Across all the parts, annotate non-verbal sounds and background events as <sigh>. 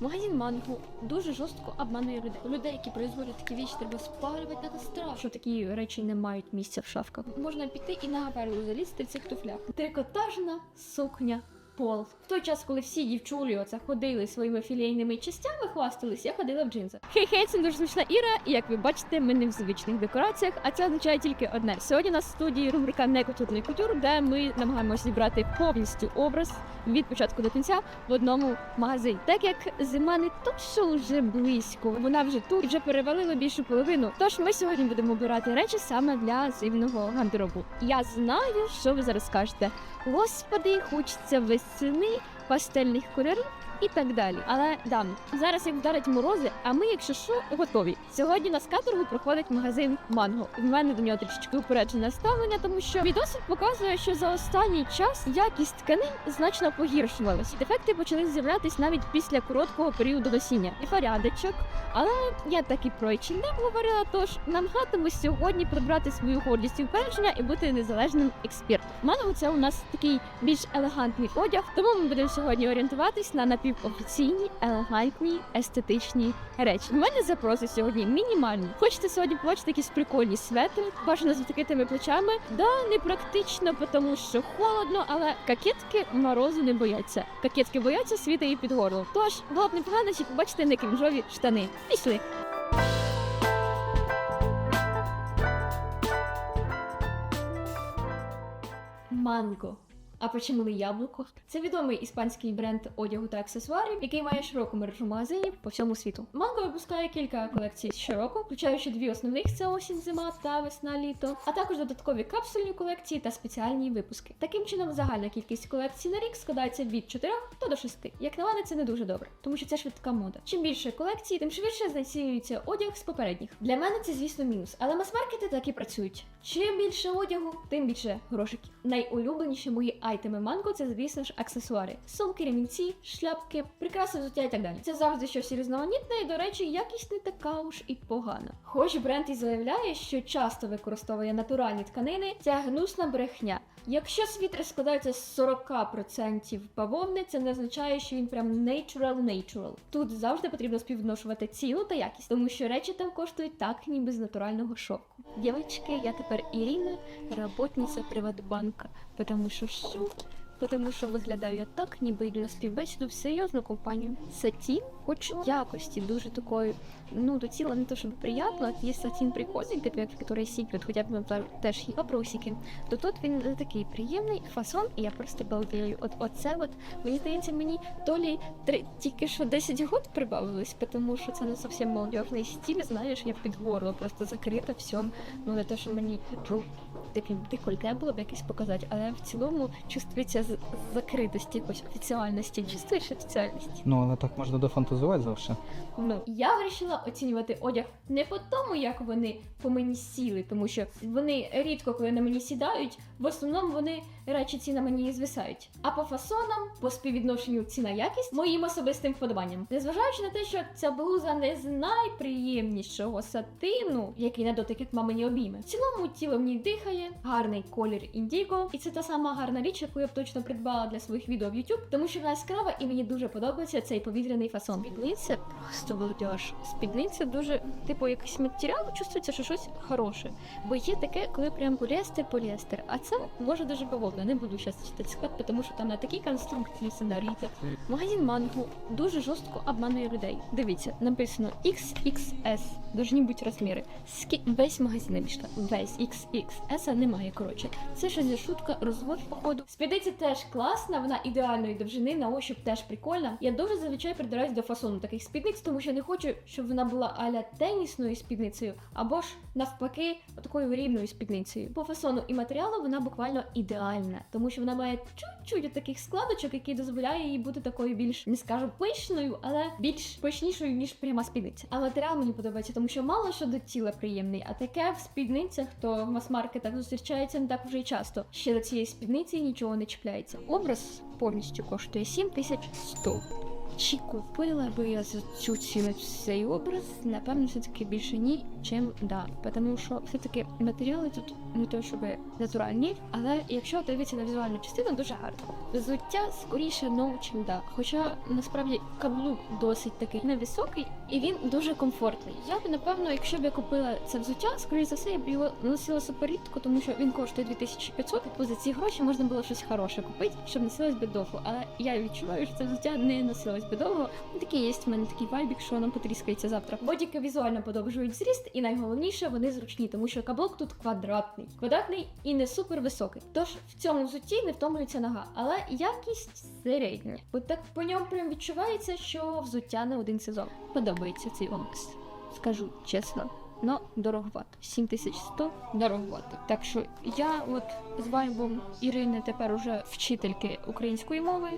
Магазин манго дуже жорстко обманує людей. Людей, які производять такі вічі, треба спалювати на кострах. Що такі речі не мають місця в шафках. Можна піти і на гаперу залізти в цих туфлях. Трикотажна сукня. Пол. В той час, коли всі дівчулі оце ходили своїми філейними частями, хвастались, я ходила в джинсах. Хей-хей, це дуже смішна Іра, і як ви бачите, ми не в звичних декораціях, а це означає тільки одне. Сьогодні у нас в студії рубрика Некультурний культур, де ми намагаємося зібрати повністю образ від початку до кінця в одному магазині. Так як зима не то, що вже близько, вона вже тут вже перевалила більшу половину. Тож ми сьогодні будемо обирати речі саме для зимного гардеробу. Я знаю, що ви зараз скажете. Господи, хочеться весени, пастельних кольорів. І так далі. Але да, зараз як вдарить морози, а ми, якщо що, готові. Сьогодні на скаторгу проходить магазин Манго. В мене до нього трішечки упереджене ставлення, тому що мій досвід показує, що за останній час якість тканин значно погіршувалась. Дефекти почали з'являтись навіть після короткого періоду носіння. І порядочок. Але я так і про H&M говорила, тож намагатиму сьогодні прибрати свою гордість і упередження і бути незалежним експертом. Манго це у нас такий більш елегантний одяг, тому ми будемо сьогодні орієнтуватись на напівофіційні, елегантні, естетичні речі. У мене запроси сьогодні мінімальні. Хочете сьогодні побачити якісь прикольні светри, бажано з відкритими плечами. Да, непрактично, тому що холодно, але кокетки морозу не бояться. Кокетки бояться світа і під горло. Тож було б непогано, щоб побачити не крінжові штани. Пішли. Манго. А почему не яблуко? Це відомий іспанський бренд одягу та аксесуарів, який має широку мережу магазинів по всьому світу. Манго випускає кілька колекцій щороку, включаючи дві основних: це осінь, зима та весна літо, а також додаткові капсульні колекції та спеціальні випуски. Таким чином, загальна кількість колекцій на рік складається від 4 та до 6. Як на мене, це не дуже добре, тому що це швидка мода. Чим більше колекцій, тим швидше знецінюється одяг з попередніх. Для мене це, звісно, мінус, але мас-маркети так і працюють. Чим більше одягу, тим більше грошиків. Найулюбленіші мої айтеми манго це, звісно ж, аксесуари: сумки, ремінці, шляпки, прикраси взуття і так далі. Це завжди щось різноманітне, і до речі, якість не така уж і погана. Хоч бренд і заявляє, що часто використовує натуральні тканини, це гнусна брехня. Якщо світер складається з 40% бавовни, це не означає, що він прям natural natural. Тут завжди потрібно співвідношувати ціну та якість, тому що речі там коштують так, ніби з натурального шовку. Дівчатки, я тепер Ірина, работниця Приватбанка, тому що що? Тому що виглядаю я так, ніби йду на співбесіду в серйозну компанію. Сатін, хоч якості дуже такої, ну до тіла не то щоб приємно, є сатін прикольний, типу як який секрет, хоча б там теж є вопросики, то тут він такий приємний фасон, і я просто балдею. От оце от мені здається, мені то лі три тільки що 10 год прибавилось, тому що це не зовсім молодіжний стиль, знаєш, я під горло просто закрита всьому. Ну не те, що мені таким декольте було б якесь показати, але в цілому чувствується закритості, якось офіціальності. Чувствуєш офіціальність? Ну, але так можна дофантазувати завжди. Ну я вирішила оцінювати одяг не по тому, як вони по мені сіли, тому що вони рідко, коли на мені сідають, в основному вони речі ці на мені звисають. А по фасонам, по співвідношенню ціна якість, моїм особистим вподобанням. Незважаючи на те, що ця блуза не з найприємнішого сатину, який на дотик як мамині обійми. В цілому тіло в ній дихає, гарний колір індіго, і це та сама гарна річ, яку я б точно придбала для своїх відео в YouTube, тому що вона яскрава і мені дуже подобається цей повітряний фасон. Спідниця просто балдеж. Спідниця дуже, типу, якийсь матеріал, чувствується, що щось хороше. Бо є таке, коли прям поліестер, поліестер. А це може дуже бавовна. Не буду зараз читати склад, тому що там на такій конструкції сценарій. Магазин манго дуже жорстко обманує людей. Дивіться, написано XXS, должні бути розміри. Скі... Весь магазин обійшла. Весь XXS немає, коротше. Це щось за шутка, розвод, походу. Спідниця теж класна, вона ідеальної довжини, на ощуп теж прикольна. Я дуже зазвичай придираюсь до фасону таких спідниць, тому що не хочу, щоб вона була аля тенісною спідницею, або ж навпаки, такою рівною спідницею. По фасону і матеріалу вона буквально ідеальна, тому що вона має чуть-чуть таких складочок, які дозволяє їй бути такою більш не скажу пишною, але більш пишнішою ніж пряма спідниця. А матеріал мені подобається, тому що мало що до тіла приємний, а таке в спідницях, то в мас-маркетах зустрічається не так вже й часто. Ще до цієї спідниці нічого не чіпляється. Образ повністю коштує 7100. Чи купила би я за цю ціну цей образ? Напевно, все-таки більше ні, чим да. Тому що все-таки матеріали тут не то, щоб натуральні, але якщо дивитися на візуальну частину, дуже гарно. Взуття скоріше no, чим да. Хоча насправді каблук досить такий невисокий і він дуже комфортний. Я б напевно, якщо б я купила це взуття, скоріше за все, я б його носила супер рідко, тому що він коштує 2500, і за ці гроші можна було щось хороше купити, щоб носилось би довго. Але я відчуваю, що це взуття не носилось би довго. Ну, Такий є в мене такий вайбік, що воно потріскається завтра. Бодіки візуально подовжують зріст, і найголовніше вони зручні, тому що каблук тут квадратний, квадратний і не супер високий. Тож в цьому взутті не втомлюється нога, але якість середня. Бо так по ньому прям відчувається, що взуття не один сезон. Подобається цей омекс. Скажу чесно. Ну, дороговато. 7100 дороговато. Так що я от з вайбом Ірини тепер уже вчительки української мови.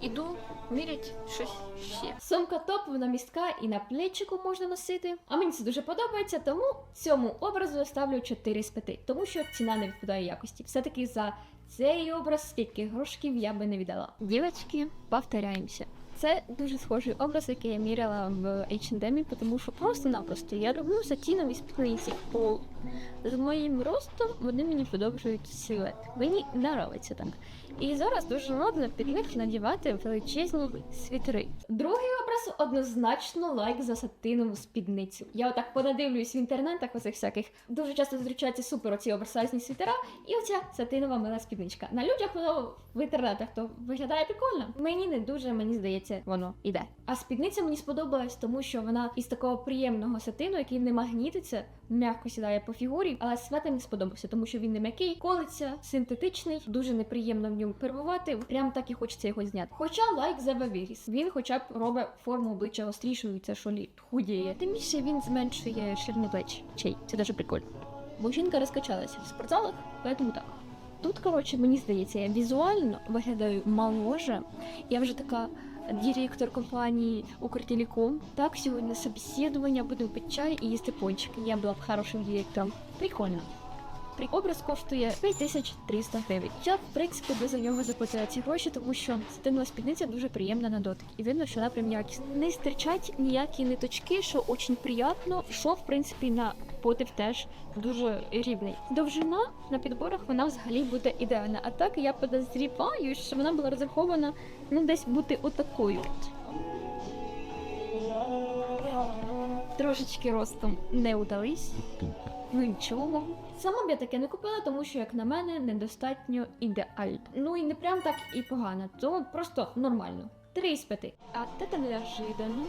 Іду мірять щось ще. Сумка вона містка і на плечику можна носити. А мені це дуже подобається, тому цьому образу я ставлю 4 з 5, тому що ціна не відповідає якості. Все-таки за цей образ скільки грошків я би не віддала. Дівчатки, повторяємося. Це дуже схожий образ, який я міряла в H&M, тому що просто-напросто я роблю сатінові спідниці. З моїм ростом вони мені подобають силует. Мені подобається так. І зараз дуже модно під них надівати величезні світери. Другий образ однозначно лайк за сатинову спідницю. Я отак понадивлююсь в інтернетах оцих всяких. Дуже часто зустрічаються супер оці оверсайзні світера, і оця сатинова мила спідничка. На людях воно в інтернетах то виглядає прикольно. Мені не дуже, мені здається, воно іде. А спідниця мені сподобалась, тому що вона із такого приємного сатину, який не магнітиться, м'яко сідає по фігурі, але света мені сподобався, тому що він не м'який, колиться, синтетичний, дуже неприємно в ньому перебувати. Прям так і хочеться його зняти. Хоча лайк за вивіріс. Він хоча б робить форму обличчя гострішою, і це що лі худіє. Тим більше він зменшує ширини плеч. Чей, це дуже прикольно. Бо жінка розкачалася в спортзалах, поэтому так. Тут, коротше, мені здається, я візуально виглядаю моложе. Я вже така директор компанії Укртелеком. Так, сьогодні собеседування, будемо пити чай і їсти пончики. Я була б хорошим директором. Прикольно. При- Образ коштує 5300 гривень. Я, в принципі, би за нього заплатила ці гроші, тому що стильна спідниця дуже приємна на дотик. І видно, що вона прям якісна. Не стирчать ніякі ниточки, що дуже приємно. Що, в принципі, на потив теж дуже рівний. Довжина на підборах вона взагалі буде ідеальна. А так я подозріваю, що вона була розрахована ну десь бути отакою. Трошечки ростом не удались. Ну нічого. Сама б я таке не купила, тому що, як на мене, недостатньо ідеально. Ну і не прям так і погано, то просто нормально. Три з п'яти. А це неожиданно.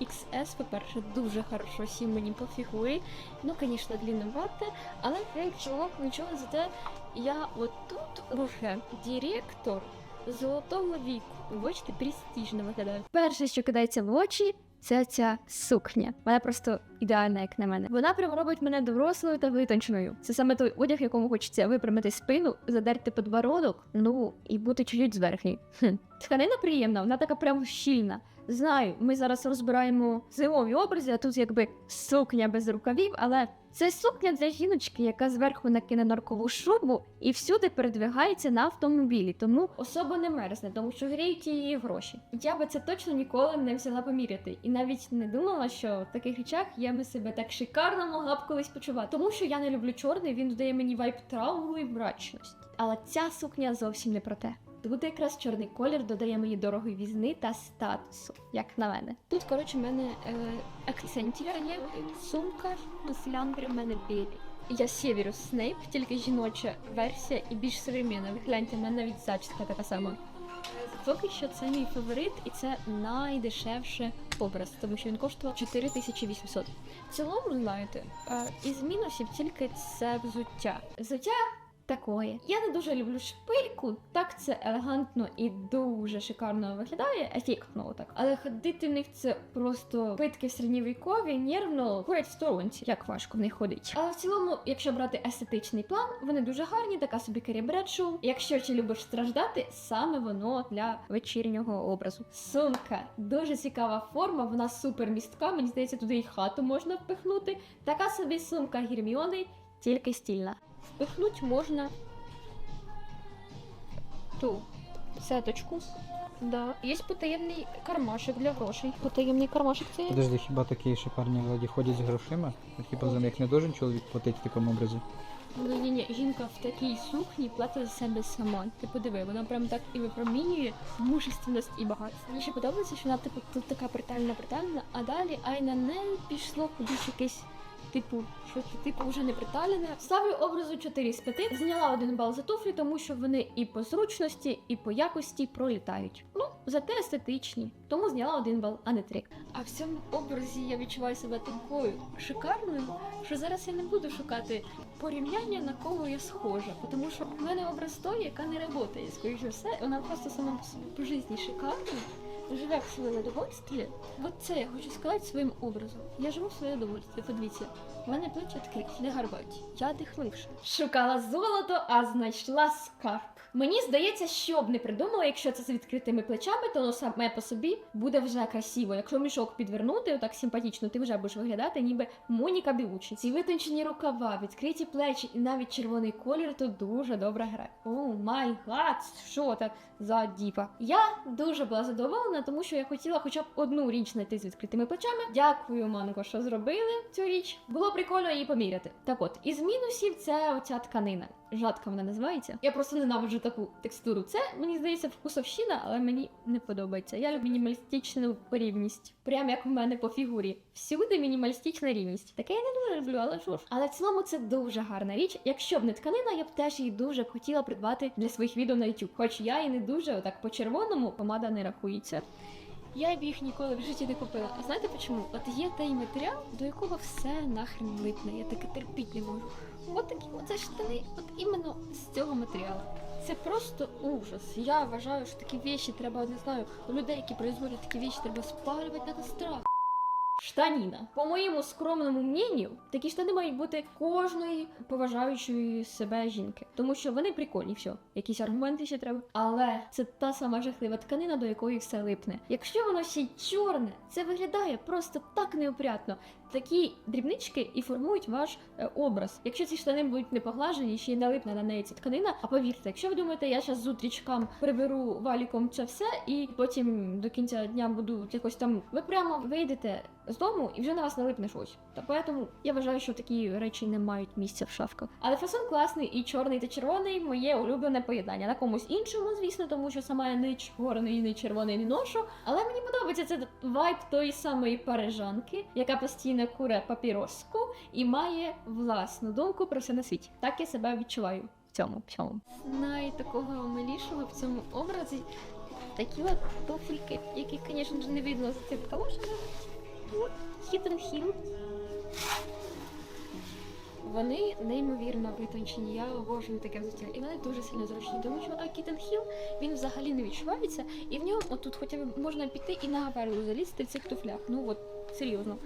XS, по-перше, дуже хорошо сів мені по фігурі. Ну, звісно, длинновато, але нічого, нічого, зате я отут вже директор золотого віку. Бачите, престижно виглядає. Перше, що кидається в очі, це ця сукня. Вона просто ідеальна, як на мене. Вона прям робить мене дорослою та витонченою. Це саме той одяг, якому хочеться випрямити спину, задерти подбородок, ну і бути чуть-чуть зверхні. Тканина приємна, вона така прям щільна. Знаю, ми зараз розбираємо зимові образи, а тут якби сукня без рукавів, але це сукня для жіночки, яка зверху накине норкову шубу і всюди передвигається на автомобілі, тому особо не мерзне, тому що гріють її гроші. Я би це точно ніколи не взяла поміряти, і навіть не думала, що в таких речах я би себе так шикарно могла б колись почувати. Тому що я не люблю чорний, він додає мені вайб трауру і мрачності. Але ця сукня зовсім не про те. Тут якраз чорний колір додає мені дорогої візни та статусу, як на мене. Тут, коротше, в мене е, акцентія є, сумка, флянкери в мене білі. Я Сєвірус Снейп, тільки жіноча версія і більш современна. Ви гляньте, в мене навіть зачіска така сама. Поки що це мій фаворит, і це найдешевше образ, тому що він коштував 4800. В цілому, знаєте, е, із мінусів тільки це взуття. Взуття такое. Я не дуже люблю шпильку, так це елегантно і дуже шикарно виглядає, ефектно так. Але ходити в них це просто питки в середньовікові, нервно ходять в сторонці, як важко в них ходить. Але в цілому, якщо брати естетичний план, вони дуже гарні, така собі Бредшоу. Якщо чи любиш страждати, саме воно для вечірнього образу. Сумка дуже цікава форма, вона супер містка. Мені здається, туди і хату можна впихнути. Така собі сумка Герміони, тільки стільна. Впихнуть можна ту сеточку. Да. Є потаємний кармашик для грошей. Потаємний кармашик це є. Подожди, хіба такі шикарні леді ходять з грошима? Хіба за них не должен чоловік платити в такому образі? Ні, ні, ні, жінка в такій сукні платить за себе сама. Ти подиви, вона прям так і випромінює мужественність і багатство. Мені ще подобається, що вона типу тут така притальна, притальна, а далі ай на неї пішло кудись якесь. Типу, що ти типу вже не приталене. Ставлю образу 4 з 5. Зняла один бал за туфлі, тому що вони і по зручності, і по якості пролітають. Ну, зате естетичні. Тому зняла один бал, а не три. А в цьому образі я відчуваю себе такою шикарною, що зараз я не буду шукати порівняння на кого я схожа, тому що в мене образ той, яка не працює, скоріш за все, вона просто сама по житті шикарна, живе в своє удовольствие. вот це я хочу сказати своїм образом. Я живу в своє удовольствие, подивіться. У мене плечі відкриті, не гарбаті. Я дихливша. Шукала золото, а знайшла скарб. Мені здається, що б не придумала, якщо це з відкритими плечами, то саме по собі буде вже красиво. Якщо мішок підвернути отак симпатично, ти вже будеш виглядати, ніби Моніка Білучі. Ці витончені рукава, відкриті плечі і навіть червоний колір тут дуже добре грає. О май гад, що так за діпа. Я дуже була задоволена, тому що я хотіла хоча б одну річ знайти з відкритими плечами. Дякую, Манко, що зробили цю річ. Було прикольно її поміряти. Так от, із мінусів це оця тканина. Жадка вона називається. Я просто ненавиджу таку текстуру. Це мені здається вкусовщина, але мені не подобається. Я люблю мінімалістичну рівність. Прям як в мене по фігурі. Всюди мінімалістична рівність. Таке я не дуже люблю, але що ж. Але в цілому це дуже гарна річ. Якщо б не тканина, я б теж її дуже хотіла придбати для своїх відео на YouTube. Хоч я і не дуже отак по червоному помада не рахується. Я б їх ніколи в житті не купила. А знаєте чому? От є той матеріал, до якого все нахрен липне. Я таке терпіть не можу. От такі оце штани, от іменно з цього матеріалу. Це просто ужас. Я вважаю, що такі віші треба, не знаю, людей, які производять такі віші, треба спалювати на кострах. Штаніна. По моєму скромному мненню, такі штани мають бути кожної поважаючої себе жінки, тому що вони прикольні, все. Якісь аргументи ще треба. Але це та сама жахлива тканина, до якої все липне. Якщо воно ще й чорне, це виглядає просто так неопрятно. Такі дрібнички і формують ваш е, образ. Якщо ці штани будуть не поглажені, ще й налипне на неї ця тканина. А повірте, якщо ви думаєте, я зараз зустрічкам приберу валіком це все, і потім до кінця дня буду якось там. Ви прямо вийдете з дому і вже на вас налипне щось. Та тому я вважаю, що такі речі не мають місця в шафках. Але фасон класний і чорний та червоний моє улюблене поєднання. На комусь іншому, звісно, тому що сама я не чорний, не червоний не ношу. Але мені подобається це вайб тої самої парижанки, яка постійно куре папіроску і має власну думку про все на світі. Так я себе відчуваю в цьому всьому. Най такого милішого в цьому образі такі от туфельки, які, звісно не видно за цим калошем. От, Hidden Hill. Вони неймовірно витончені. Я обожнюю таке взуття. І вони дуже сильно зручні, тому що Акітен Hill він взагалі не відчувається, і в ньому отут хоча б можна піти і на гаверлу залізти в цих туфлях. Ну от, серйозно,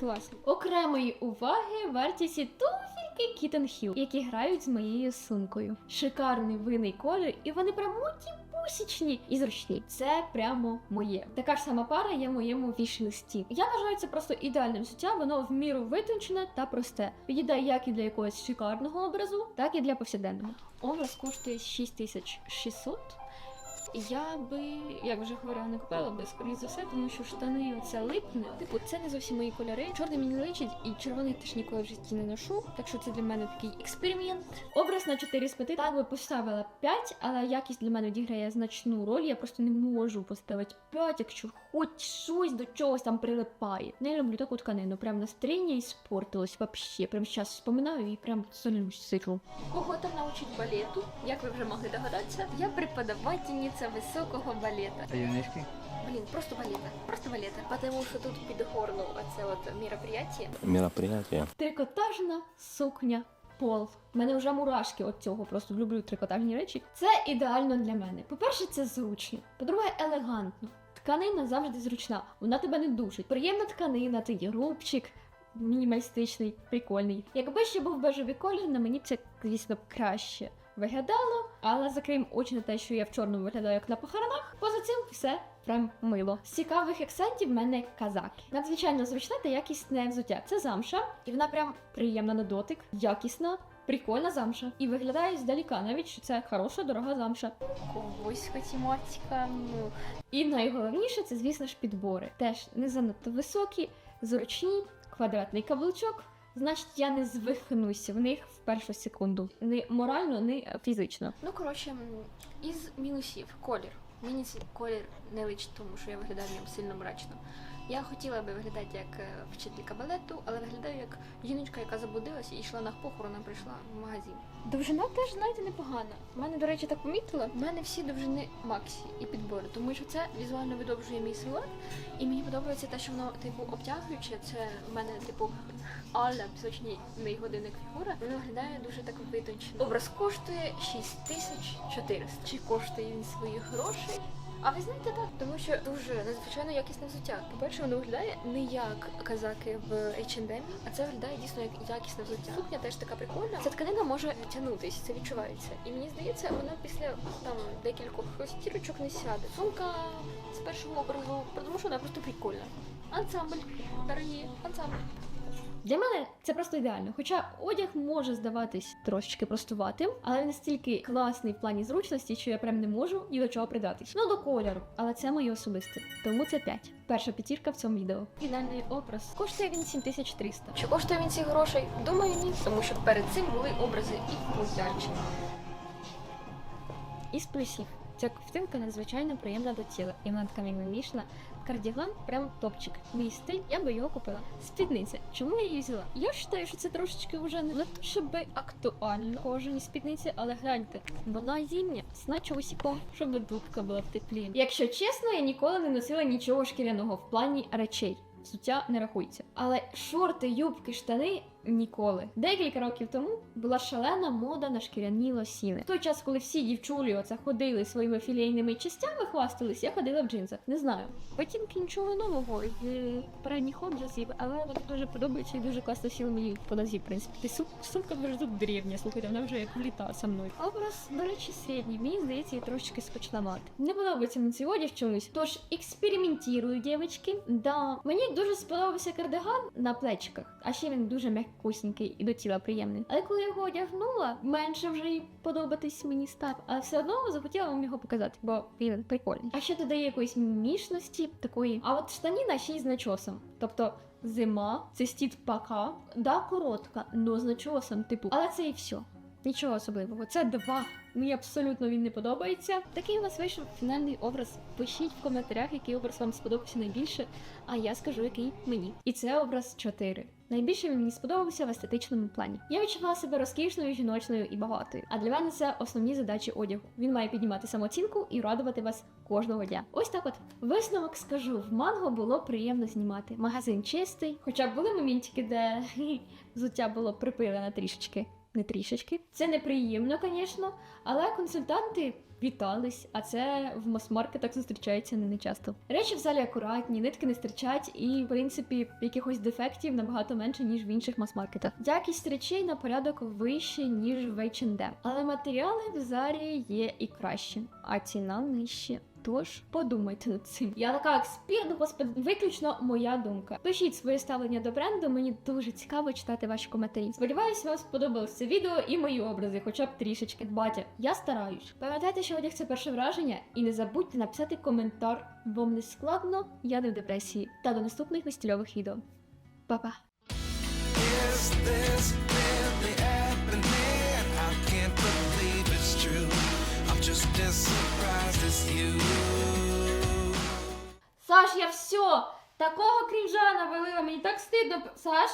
класно. Окремої уваги варті ці туфельки Кітен Hill, які грають з моєю сумкою. Шикарний винний колір, і вони прям пусічні і зручні. Це прямо моє. Така ж сама пара є в моєму віш-листі. Я вважаю це просто ідеальним суття, воно в міру витончене та просте. Підійде як і для якогось шикарного образу, так і для повсякденного. Образ коштує 6600. Я би, як вже говорила, не купила би скоріше за все, тому що штани оце липне. Типу, це не зовсім мої кольори. Чорний мені личить, і червоний теж ніколи в житті не ношу. Так що це для мене такий експеримент. Образ на 4 з 5, так би поставила 5, але якість для мене відіграє значну роль. Я просто не можу поставити 5, якщо хоч щось до чогось там прилипає. Не люблю таку тканину. Прям настроєння і спортилось вообще. Прям зараз вспоминаю і прям солюсь сиджу. Кого там научить балету? Як ви вже могли догадатися, я преподавательниця високого балета. Таємнички? Блін, просто балета. Просто балета. Потому що тут під горло оце от мероприятие. мероприятие. Трикотажна сукня. Пол. У мене вже мурашки от цього, просто люблю трикотажні речі. Це ідеально для мене. По-перше, це зручно. По-друге, елегантно. Тканина завжди зручна, вона тебе не душить. Приємна тканина, це є рубчик, мінімалістичний, прикольний. Якби ще був бежевий колір, на мені б це, звісно, краще виглядало, але закриємо очі на те, що я в чорному виглядаю як на похоронах. Поза цим все прям мило. З цікавих акцентів в мене казаки. Надзвичайно зручне та якісне взуття. Це замша, і вона прям приємна на дотик, якісна. прикольна замша. І виглядає здаліка, навіть що це хороша, дорога замша. Ковбойська тематика, ну, І найголовніше це, звісно ж, підбори. Теж не занадто високі, зручні, квадратний каблучок. Значить, я не звихнуся в них в першу секунду. Не морально, не фізично. ну коротше, із мінусів колір. Мені цей колір не личить, тому що я виглядаю в ньому сильно мрачно. Я хотіла би виглядати як е, вчителька балету, але виглядаю як жіночка, яка заблудилася і йшла на похорон, а прийшла в магазин. Довжина теж, знаєте, непогана. У мене, до речі, так помітила. У мене всі довжини Максі і підбори, тому що це візуально видовжує мій силует. І мені подобається те, що воно типу обтягуюче. Це в мене типу Аля, пісочний мій годинник фігура. Воно виглядає дуже так витончено. Образ коштує 6400. Чи коштує він своїх грошей? А ви знаєте так, тому що дуже надзвичайно якісне взуття. По-перше, воно виглядає не як казаки в H&M, а це виглядає дійсно як якісне взуття. Сукня теж така прикольна. Ця тканина може тягнутись, це відчувається. І мені здається, вона після там декількох стірочок не сяде. Сумка з першого образу, тому що вона просто прикольна. Ансамбль, дорогі, ансамбль. Для мене це просто ідеально. Хоча одяг може здаватись трошечки простуватим, але він настільки класний в плані зручності, що я прям не можу ні до чого придатись. Ну до кольору, але це моє особисте. Тому це 5. Перша п'ятірка в цьому відео. Фінальний образ коштує він 7300. Чи коштує він цих грошей? Думаю, ні, тому що перед цим були образи і крутячі. Із плюсів. Ця ковтинка надзвичайно приємна до тіла, і вона така мімімішна. Кардіган прям топчик. Мій стиль, я би його купила. Спідниця. Чому я її взяла? Я вважаю, що це трошечки вже не щоб актуально кожені спідниці, але гляньте, вона зімня, значить усіко, щоб дубка була в теплі. Якщо чесно, я ніколи не носила нічого шкіряного в плані речей. Суття не рахується. Але шорти, юбки, штани ніколи. Декілька років тому була шалена мода на шкіряні лосіни. В той час, коли всі дівчулі оце ходили своїми філейними частями, хвастались, я ходила в джинсах. Не знаю. Потімки нічого нового з передніх образів, але вони дуже подобаються і дуже класно сіли мені по нозі, в принципі. Ти сумка дуже тут древня, слухайте, вона вже як вліта со мною. Образ, до речі, середній. Мені здається, я трошечки скучноват. Не подобається мені цей одяг чомусь. Тож експериментую, дівчатки. Да, мені дуже сподобався кардиган на плечиках, а ще він дуже м'якусінький і до тіла приємний. Але коли я його одягнула, менше вже й подобатись мені став. Але все одно захотіла вам його показати, бо він прикольний. А ще додає якоїсь мішності такої. А от штаніна ще й з начосом. Тобто. Зима, це стіт пока, да, коротка, но з начосом, типу, але це і все. Нічого особливого. Це два. Мені абсолютно він не подобається. Такий у нас вийшов фінальний образ. Пишіть в коментарях, який образ вам сподобався найбільше, а я скажу, який мені. І це образ 4. Найбільше він мені сподобався в естетичному плані. Я відчувала себе розкішною, жіночною і багатою. А для мене це основні задачі одягу. Він має піднімати самооцінку і радувати вас кожного дня. Ось так от. Висновок скажу: в манго було приємно знімати. Магазин чистий, хоча були моментики, де <laughs> взуття було припилене трішечки. Не трішечки. Це неприємно, звісно, але консультанти вітались, а це в мас-маркетах зустрічається не часто. Речі в залі акуратні, нитки не стирчать, і в принципі якихось дефектів набагато менше, ніж в інших мас-маркетах. Якість речей на порядок вище, ніж в H&M. Але матеріали в зарі є і краще, а ціна нижче. Тож подумайте над цим. Я така експерт, господи, виключно моя думка. Пишіть своє ставлення до бренду. Мені дуже цікаво читати ваші коментарі. Сподіваюсь, вам сподобалось це відео і мої образи, хоча б трішечки. Батя, я стараюсь. Пам'ятайте, що одяг це перше враження, і не забудьте написати коментар. Вам не складно, я не в депресії. Та до наступних нестільових відео. Па-па! Саш, я все! Такого крінжа навалила, мені так стидно. Саш?